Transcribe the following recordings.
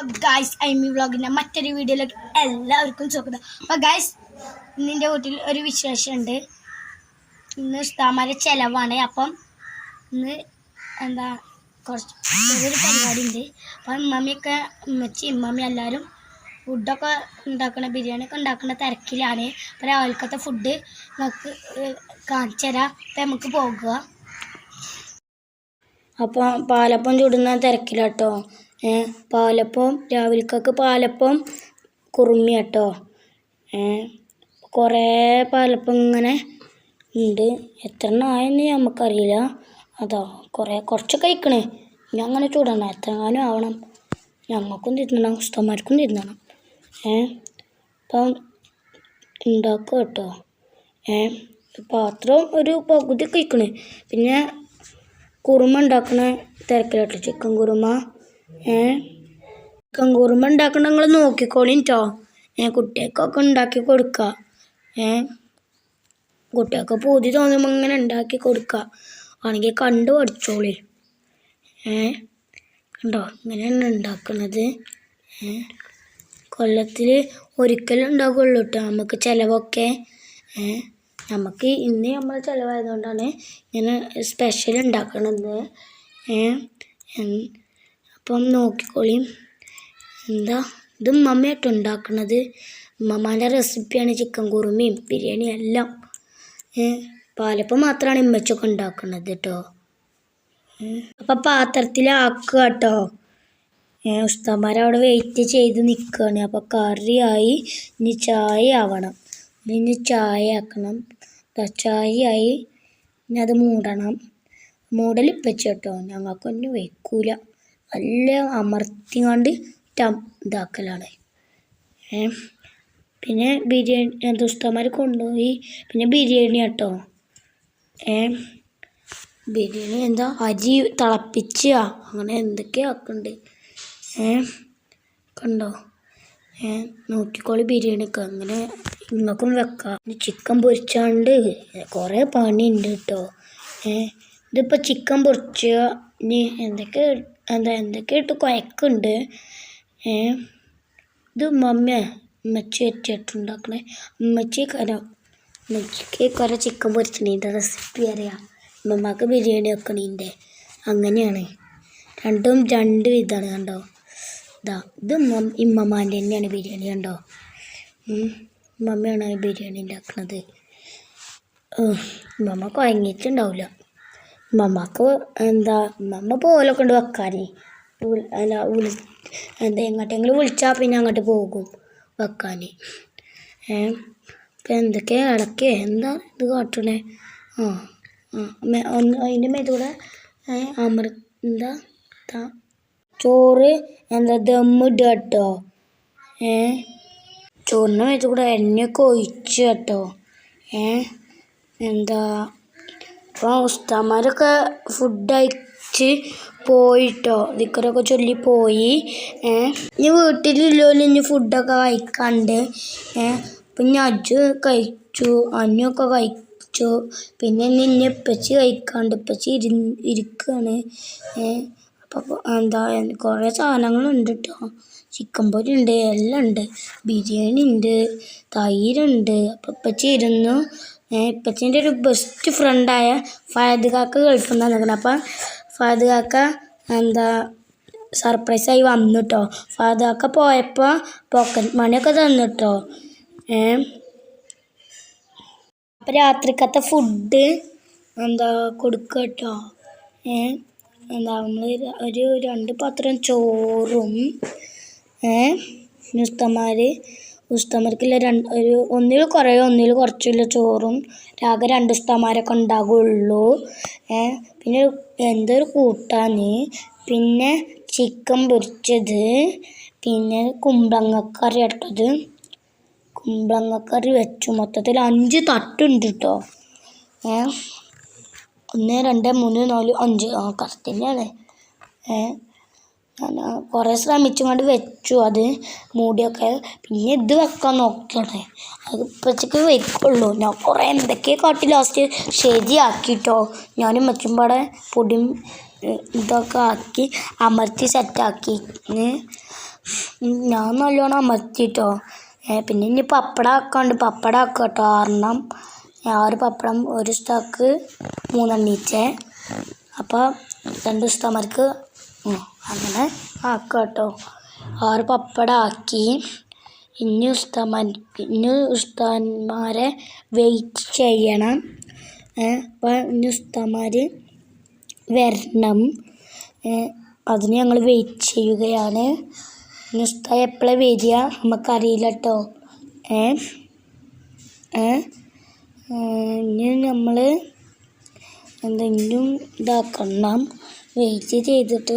Guys ഐമി വ്ളോഗിന്റെ മറ്റൊരു വീഡിയോയിലേക്ക് എല്ലാവർക്കും സ്വാഗതം. അപ്പോൾ ഗായ്സ് ഇന്നിന്റെ വീട്ടിൽ ഒരു വിശേഷമുണ്ട്. ഇന്ന് ഉസ്താമാരെ ചിലവാണ്. അപ്പം ഇന്ന് എന്താ കുറച്ച് ചെറിയൊരു പരിപാടി ഉണ്ട് അപ്പം ഉമ്മമ്മയൊക്കെ ഉമ്മച്ചി ഉമ്മമ്മ എല്ലാവരും ഫുഡൊക്കെ ഉണ്ടാക്കണ ബിരിയാണി ഒക്കെ ഉണ്ടാക്കുന്ന തിരക്കിലാണ്. അപ്പം രാവിലത്തെ ഫുഡ് നമുക്ക് കാണിച്ചു തരാം. അപ്പം നമുക്ക് പോകുക അപ്പോൾ പാലപ്പം ചൂടുന്ന തിരക്കിലാട്ടോ. പാലപ്പം രാവിലേക്കൊക്കെ പാലപ്പം കുറുമി കേട്ടോ ഏ കുറേ പാലപ്പം ഇങ്ങനെ ഉണ്ട് എത്ര ആയെന്ന് നമുക്കറിയില്ല അതാ കുറേ കുറച്ചൊക്കെ കഴിക്കണേ. ഞാൻ അങ്ങനെ ചൂടണം. എത്രങ്ങാനും ആവണം. ഞങ്ങൾക്കും തിന്നണം ഉസ്തന്മാർക്കും തിന്നണം ഏ അപ്പം ഉണ്ടാക്കുക കേട്ടോ. പാത്രം ഒരു പകുതി കഴിക്കണേ പിന്നെ കുറുമ ഉണ്ടാക്കണ തിരക്കിലാട്ടോ. ചിക്കൻ കുറുമ ഏ? ചിക്കൻ കുറുമ ഉണ്ടാക്കണ നിങ്ങൾ നോക്കിക്കോളിൻ കേട്ടോ ഏ കുട്ടികൾക്കൊക്കെ ഉണ്ടാക്കി കൊടുക്കുക ഏ? കുട്ടികൾക്ക് പൂതി തോന്നുമ്പോൾ ഇങ്ങനെ ഉണ്ടാക്കി കൊടുക്കുക ആണെങ്കിൽ കണ്ടു പഠിച്ചോളി. ഏ? കണ്ടോ? ഇങ്ങനെയാണ് ഉണ്ടാക്കണത്. ഏ? കൊല്ലത്തിൽ ഒരിക്കലും ഉണ്ടാകുള്ളൂ കേട്ടോ നമുക്ക് ചിലവൊക്കെ. ഏ? നമുക്ക് ഇന്ന് നമ്മൾ ചിലവായതുകൊണ്ടാണ് ഇങ്ങനെ സ്പെഷ്യൽ ഉണ്ടാക്കണത്. ഏ? അപ്പം നോക്കിക്കോളി. എന്താ? ഇത് മമ്മയായിട്ട് ഉണ്ടാക്കുന്നത് ഉമ്മമാന്റെ റെസിപ്പിയാണ് ചിക്കൻ കുറുമയും ബിരിയാണിയും എല്ലാം. പാലപ്പം മാത്രമാണ് ഇമ്മച്ചൊക്കെ ഉണ്ടാക്കുന്നത് കേട്ടോ അപ്പം പാത്രത്തിലാക്കുക കേട്ടോ ഉസ്താമാരവിടെ വെയിറ്റ് ചെയ്ത് നിൽക്കുകയാണ് അപ്പോൾ കറിയായി ഇനി ചായ ആവണം. ഇനി ചായ ആക്കണം. ചായയായി. ഇനി അത് മൂടണം. മൂടൽ കേട്ടോ ഞങ്ങൾക്കൊന്നും വെക്കൂല. നല്ല ടം ഇതാക്കലാണ്. പിന്നെ ബിരിയാണി ദുസ്തമാർ കൊണ്ടുപോയി. പിന്നെ ബിരിയാണി കേട്ടോ ഏ ബിരിയാണി എന്താ അരി തിളപ്പിച്ച അങ്ങനെ എന്തൊക്കെയോ ആക്കുന്നുണ്ട് ഏ കണ്ടോ? ഏ നോക്കിക്കോളി ബിരിയാണിയൊക്കെ അങ്ങനെ നിങ്ങൾക്കും വെക്കാം. ചിക്കൻ പൊരിച്ചാണ്ട് കുറേ പണിയുണ്ട് കേട്ടോ ഏ ഇതിപ്പോൾ ചിക്കൻ പൊരിച്ച ഇനി എന്തൊക്കെ എന്താ എന്തൊക്കെ ഇട്ട് കുഴക്കുണ്ട് ഏ ഇത് ഉമ്മമ്മ ഉമ്മച്ചി വെച്ചിട്ടുണ്ടാക്കണേ അമ്മച്ചി കര അമ്മച്ചിക്ക് കുറെ ചിക്കൻ പൊരിച്ചതിന്റെ റെസിപ്പി അറിയാം. അമ്മമാക്ക് ബിരിയാണി വെക്കണീന്റെ. അങ്ങനെയാണ്. രണ്ടും രണ്ട് വിധമാണ് കണ്ടോ? ഇതാ ഇത് ഇമ്മമാന്റെ തന്നെയാണ് ബിരിയാണി കണ്ടോ? ഈ ബിരിയാണി ഉണ്ടാക്കുന്നത് ഉമ്മമ്മ കുഴങ്ങിയിട്ടുണ്ടാവില്ല ഉമ്മമ്മക്ക് എന്താ മമ്മ പോലൊക്കെ ഉണ്ട് വെക്കാനേ. അല്ല വിളി എന്താ എങ്ങോട്ടെങ്കിലും വിളിച്ചാൽ പിന്നെ അങ്ങോട്ട് പോകും വെക്കാൻ ഇപ്പം എന്തൊക്കെയാണ് ഇടയ്ക്ക് എന്താ ഇത് കാട്ടണേ? ആ ഒന്ന് അതിന്റെ മേത്തൂടെ അമൃ എന്താ ചോറ് എന്താ ദമ്മിടുക കേട്ടോ ഏ ചോറിന്റെ മേത്തൂടെ എണ്ണയൊക്കെ ഒഴിച്ച് കേട്ടോ ഏ എന്താ അപ്പോൾ ഉസ്താമാരൊക്കെ ഫുഡ് അയച്ച് പോയിട്ടോ. ദിക്കറൊക്കെ ചൊല്ലി പോയി. ഇനി വീട്ടിലില്ലോലും ഇനി ഫുഡൊക്കെ കഴിക്കാണ്ട്. അപ്പം പിന്നെ അജ് കഴിച്ചു അന്നൊക്കെ കഴിച്ചു. പിന്നെ ഇനി ഇനി ഇപ്പച്ചി കഴിക്കാണ്ട് ഇപ്പച്ചി ഇരി ഇരിക്കുകയാണ് അപ്പോൾ എന്താ കുറേ സാധനങ്ങളുണ്ട് കേട്ടോ ചിക്കൻ പൊരി ഉണ്ട് എല്ലാം ഉണ്ട് ബിരിയാണി ഉണ്ട്. തൈരുണ്ട് അപ്പം ഇപ്പച്ചി ഇരുന്നു. ഇപ്പച്ചീന്റെ ഒരു ബെസ്റ്റ് ഫ്രണ്ടായ ഫയദ് കാക്ക ഗൾഫിൽ വന്നിരിക്കണം അപ്പം ഫയദ് കാക്ക എന്താ സർപ്രൈസായി വന്നു കേട്ടോ ഫയദ് കാക്ക പോയപ്പോൾ പോക്കറ്റ് മണിയൊക്കെ തന്നു കേട്ടോ ഏ അപ്പം രാത്രിക്കത്തെ ഫുഡ് എന്താ കൊടുക്കുക കേട്ടോ ഏ എന്താ നമ്മൾ ഒരു രണ്ട് പാത്രം ചോറും ഏ ഉസ്തന്മാർ ഉസ്തന്മാർക്കില്ല രണ്ട് ഒരു ഒന്നിൽ കുറയോ ഒന്നിൽ കുറച്ചില്ല ചോറും രാഗ രണ്ട് ഉസ്താമാരൊക്കെ ഉണ്ടാകുള്ളൂ പിന്നെ എന്തൊരു കൂട്ടാന് പിന്നെ ചിക്കൻ പൊരിച്ചത് പിന്നെ കുമ്പളങ്ങക്കറി ഇട്ടത്. കുമ്പളങ്ങക്കറി വെച്ചു. മൊത്തത്തിൽ അഞ്ച് തട്ടുണ്ട് കേട്ടോ ഏ ഒന്ന് രണ്ട് മൂന്ന് നാല് അഞ്ച്. ആ കറക്റ്റ് തന്നെയാണ്. ഏ കുറേ ശ്രമിച്ചുകൊണ്ട് വെച്ചു അത് മൂടിയൊക്കെ. പിന്നെ ഇത് വെക്കാൻ നോക്കണേ അത് ഇപ്പച്ചക്ക് വെക്കുള്ളൂ. ഞാൻ കുറേ എന്തൊക്കെ കാട്ടി ലാസ്റ്റ് ശരിയാക്കിട്ടോ. ഞാനും വെച്ചുമ്പാടെ പൊടിയും ഇതൊക്കെ ആക്കി അമർത്തി സെറ്റാക്കി ഞാൻ നല്ലോണം അമർത്തിട്ടോ. പിന്നെ ഇനി പപ്പടം ആക്കാണ്ട് പപ്പടം ആക്കുക കേട്ടോ ആറെണ്ണം ആറ് പപ്പടം ഒരു സ്റ്റാക്ക് മൂന്നെണ്ണീച്ചേ. അപ്പോൾ രണ്ട് ദിവസത്തെ അങ്ങനെ ആക്കുക കേട്ടോ ആറ് പപ്പടം ആക്കി ഇനി ഉസ്താമാൻ ഇനി ഉസ്താന്മാരെ വെയിറ്റ് ചെയ്യണം. അപ്പോൾ ഇനി ഉസ്താന്മാർ വരണം. അതിന് ഞങ്ങൾ വെയിറ്റ് ചെയ്യുകയാണ്. ഇനി ഉസ്താദ് എപ്പോഴാണ് വരിക നമുക്കറിയില്ല കേട്ടോ ഏ, ഇനി നമ്മൾ എന്തെങ്കിലും ഇതാക്കണം. വെയിറ്റ് ചെയ്തിട്ട്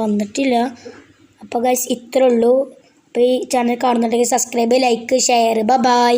വന്നിട്ടില്ല. അപ്പോൾ ഗൈസ് ഇത്രേ ഉള്ളൂ. അപ്പോൾ ഈ ചാനൽ കാണുന്നുണ്ടെങ്കിൽ സബ്സ്ക്രൈബ് ലൈക്ക് ഷെയർ ബൈ